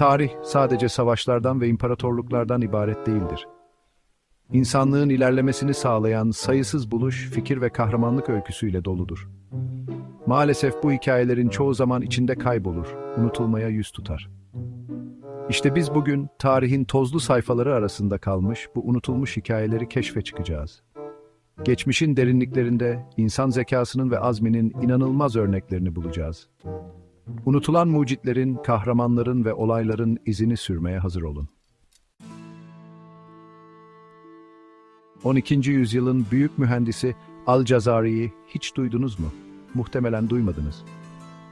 Tarih sadece savaşlardan ve imparatorluklardan ibaret değildir. İnsanlığın ilerlemesini sağlayan sayısız buluş, fikir ve kahramanlık öyküsüyle doludur. Maalesef bu hikayelerin çoğu zaman içinde kaybolur, unutulmaya yüz tutar. İşte biz bugün tarihin tozlu sayfaları arasında kalmış bu unutulmuş hikayeleri keşfe çıkacağız. Geçmişin derinliklerinde insan zekasının ve azminin inanılmaz örneklerini bulacağız. Unutulan mucitlerin, kahramanların ve olayların izini sürmeye hazır olun. 12. yüzyılın büyük mühendisi Al-Cazari'yi hiç duydunuz mu? Muhtemelen duymadınız.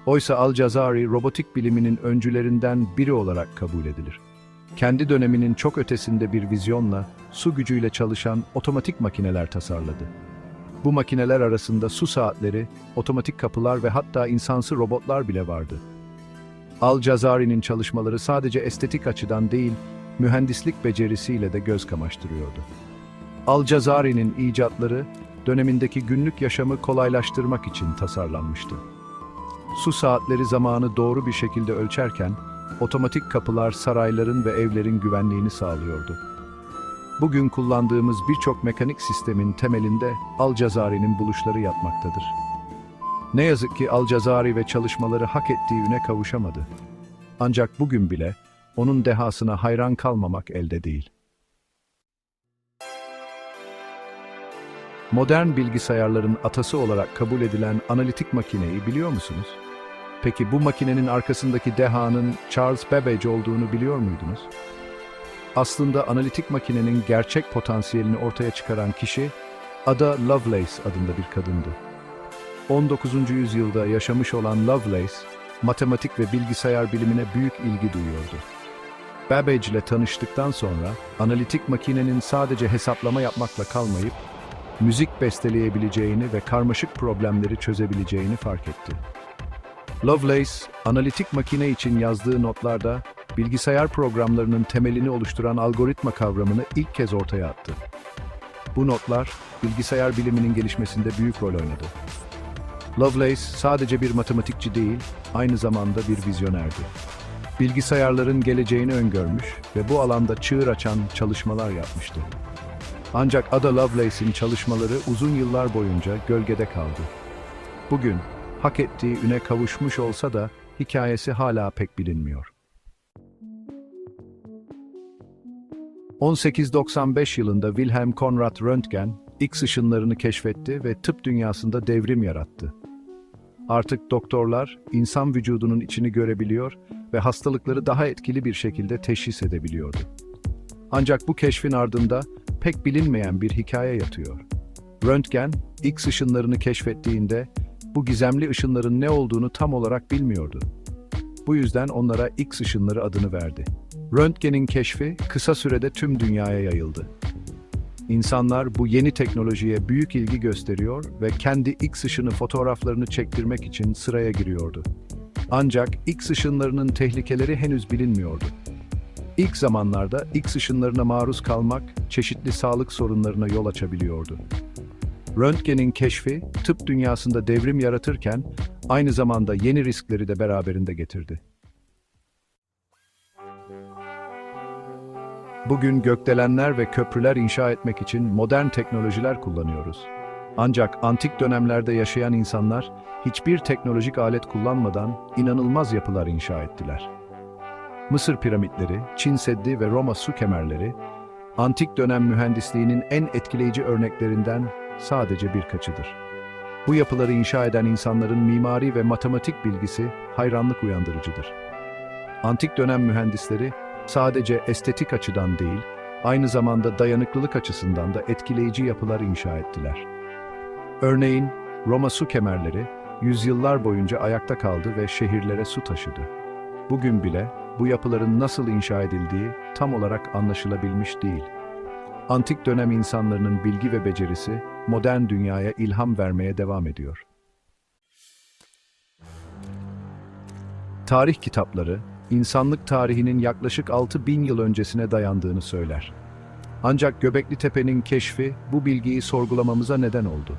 Oysa Al-Cazari robotik biliminin öncülerinden biri olarak kabul edilir. Kendi döneminin çok ötesinde bir vizyonla su gücüyle çalışan otomatik makineler tasarladı. Bu makineler arasında su saatleri, otomatik kapılar ve hatta insansı robotlar bile vardı. Al-Cazari'nin çalışmaları sadece estetik açıdan değil, mühendislik becerisiyle de göz kamaştırıyordu. Al-Cazari'nin icatları dönemindeki günlük yaşamı kolaylaştırmak için tasarlanmıştı. Su saatleri zamanı doğru bir şekilde ölçerken, otomatik kapılar sarayların ve evlerin güvenliğini sağlıyordu. Bugün kullandığımız birçok mekanik sistemin temelinde Al-Cazari'nin buluşları yatmaktadır. Ne yazık ki Al-Cazari ve çalışmaları hak ettiği üne kavuşamadı. Ancak bugün bile onun dehasına hayran kalmamak elde değil. Modern bilgisayarların atası olarak kabul edilen analitik makineyi biliyor musunuz? Peki bu makinenin arkasındaki dehanın Charles Babbage olduğunu biliyor muydunuz? Aslında analitik makinenin gerçek potansiyelini ortaya çıkaran kişi Ada Lovelace adında bir kadındı. 19. yüzyılda yaşamış olan Lovelace, matematik ve bilgisayar bilimine büyük ilgi duyuyordu. Babbage ile tanıştıktan sonra analitik makinenin sadece hesaplama yapmakla kalmayıp müzik besteleyebileceğini ve karmaşık problemleri çözebileceğini fark etti. Lovelace, analitik makine için yazdığı notlarda bilgisayar programlarının temelini oluşturan algoritma kavramını ilk kez ortaya attı. Bu notlar, bilgisayar biliminin gelişmesinde büyük rol oynadı. Lovelace sadece bir matematikçi değil, aynı zamanda bir vizyonerdi. Bilgisayarların geleceğini öngörmüş ve bu alanda çığır açan çalışmalar yapmıştı. Ancak Ada Lovelace'in çalışmaları uzun yıllar boyunca gölgede kaldı. Bugün hak ettiği üne kavuşmuş olsa da hikayesi hala pek bilinmiyor. 1895 yılında Wilhelm Conrad Röntgen, X ışınlarını keşfetti ve tıp dünyasında devrim yarattı. Artık doktorlar insan vücudunun içini görebiliyor ve hastalıkları daha etkili bir şekilde teşhis edebiliyordu. Ancak bu keşfin ardında pek bilinmeyen bir hikaye yatıyor. Röntgen, X ışınlarını keşfettiğinde bu gizemli ışınların ne olduğunu tam olarak bilmiyordu. Bu yüzden onlara X ışınları adını verdi. Röntgen'in keşfi kısa sürede tüm dünyaya yayıldı. İnsanlar bu yeni teknolojiye büyük ilgi gösteriyor ve kendi X ışını fotoğraflarını çektirmek için sıraya giriyordu. Ancak X ışınlarının tehlikeleri henüz bilinmiyordu. İlk zamanlarda X ışınlarına maruz kalmak çeşitli sağlık sorunlarına yol açabiliyordu. Röntgen'in keşfi tıp dünyasında devrim yaratırken aynı zamanda yeni riskleri de beraberinde getirdi. Bugün gökdelenler ve köprüler inşa etmek için modern teknolojiler kullanıyoruz. Ancak antik dönemlerde yaşayan insanlar hiçbir teknolojik alet kullanmadan inanılmaz yapılar inşa ettiler. Mısır piramitleri, Çin Seddi ve Roma su kemerleri, antik dönem mühendisliğinin en etkileyici örneklerinden sadece birkaçıdır. Bu yapıları inşa eden insanların mimari ve matematik bilgisi hayranlık uyandırıcıdır. Antik dönem mühendisleri sadece estetik açıdan değil, aynı zamanda dayanıklılık açısından da etkileyici yapılar inşa ettiler. Örneğin Roma su kemerleri yüzyıllar boyunca ayakta kaldı ve şehirlere su taşıdı. Bugün bile bu yapıların nasıl inşa edildiği tam olarak anlaşılabilmiş değil. Antik dönem insanlarının bilgi ve becerisi modern dünyaya ilham vermeye devam ediyor. Tarih kitapları, insanlık tarihinin yaklaşık 6000 yıl öncesine dayandığını söyler. Ancak Göbekli Tepe'nin keşfi bu bilgiyi sorgulamamıza neden oldu.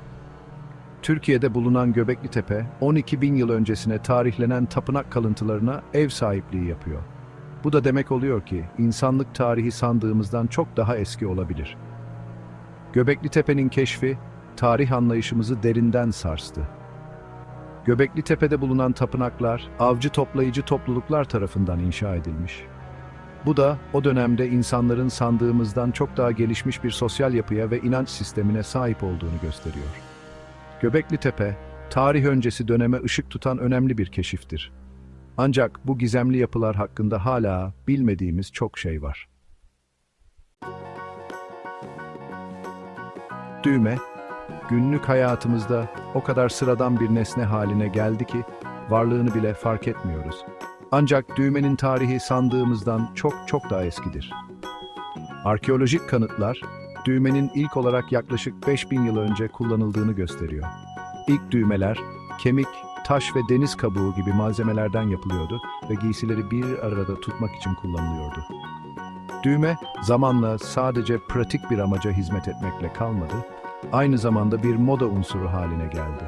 Türkiye'de bulunan Göbekli Tepe, 12 bin yıl öncesine tarihlenen tapınak kalıntılarına ev sahipliği yapıyor. Bu da demek oluyor ki insanlık tarihi sandığımızdan çok daha eski olabilir. Göbekli Tepe'nin keşfi tarih anlayışımızı derinden sarstı. Göbekli Tepe'de bulunan tapınaklar avcı toplayıcı topluluklar tarafından inşa edilmiş. Bu da o dönemde insanların sandığımızdan çok daha gelişmiş bir sosyal yapıya ve inanç sistemine sahip olduğunu gösteriyor. Göbekli Tepe, tarih öncesi döneme ışık tutan önemli bir keşiftir. Ancak bu gizemli yapılar hakkında hala bilmediğimiz çok şey var. Düğme, günlük hayatımızda o kadar sıradan bir nesne haline geldi ki varlığını bile fark etmiyoruz. Ancak düğmenin tarihi sandığımızdan çok çok daha eskidir. Arkeolojik kanıtlar, düğmenin ilk olarak yaklaşık 5000 yıl önce kullanıldığını gösteriyor. İlk düğmeler, kemik, taş ve deniz kabuğu gibi malzemelerden yapılıyordu ve giysileri bir arada tutmak için kullanılıyordu. Düğme, zamanla sadece pratik bir amaca hizmet etmekle kalmadı, aynı zamanda bir moda unsuru haline geldi.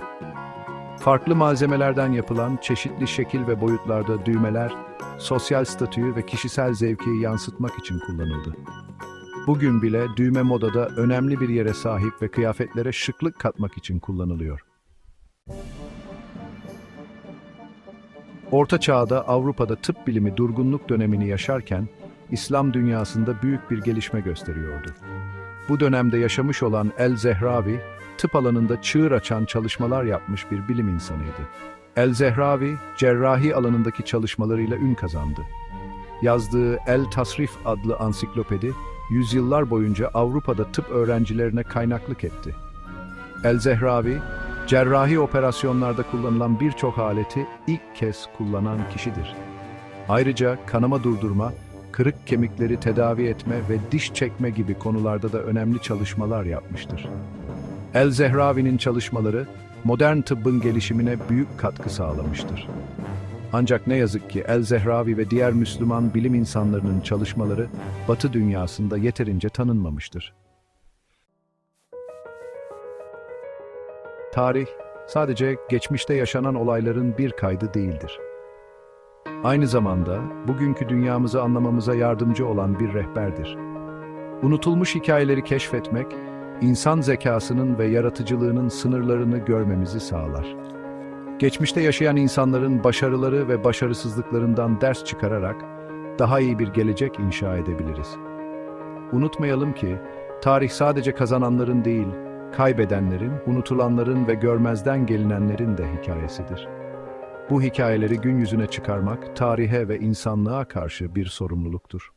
Farklı malzemelerden yapılan çeşitli şekil ve boyutlarda düğmeler, sosyal statüyü ve kişisel zevki yansıtmak için kullanıldı. Bugün bile düğme modada önemli bir yere sahip ve kıyafetlere şıklık katmak için kullanılıyor. Orta Çağ'da Avrupa'da tıp bilimi durgunluk dönemini yaşarken, İslam dünyasında büyük bir gelişme gösteriyordu. Bu dönemde yaşamış olan El-Zehravi, tıp alanında çığır açan çalışmalar yapmış bir bilim insanıydı. El-Zehravi, cerrahi alanındaki çalışmalarıyla ün kazandı. Yazdığı El-Tasrif adlı ansiklopedi, yüzyıllar boyunca Avrupa'da tıp öğrencilerine kaynaklık etti. El-Zehravi, cerrahi operasyonlarda kullanılan birçok aleti ilk kez kullanan kişidir. Ayrıca kanama durdurma, kırık kemikleri tedavi etme ve diş çekme gibi konularda da önemli çalışmalar yapmıştır. El-Zehravi'nin çalışmaları, modern tıbbın gelişimine büyük katkı sağlamıştır. Ancak ne yazık ki El-Zehravi ve diğer Müslüman bilim insanlarının çalışmaları Batı dünyasında yeterince tanınmamıştır. Tarih, sadece geçmişte yaşanan olayların bir kaydı değildir. Aynı zamanda bugünkü dünyamızı anlamamıza yardımcı olan bir rehberdir. Unutulmuş hikayeleri keşfetmek, insan zekasının ve yaratıcılığının sınırlarını görmemizi sağlar. Geçmişte yaşayan insanların başarıları ve başarısızlıklarından ders çıkararak daha iyi bir gelecek inşa edebiliriz. Unutmayalım ki tarih sadece kazananların değil, kaybedenlerin, unutulanların ve görmezden gelinenlerin de hikayesidir. Bu hikayeleri gün yüzüne çıkarmak tarihe ve insanlığa karşı bir sorumluluktur.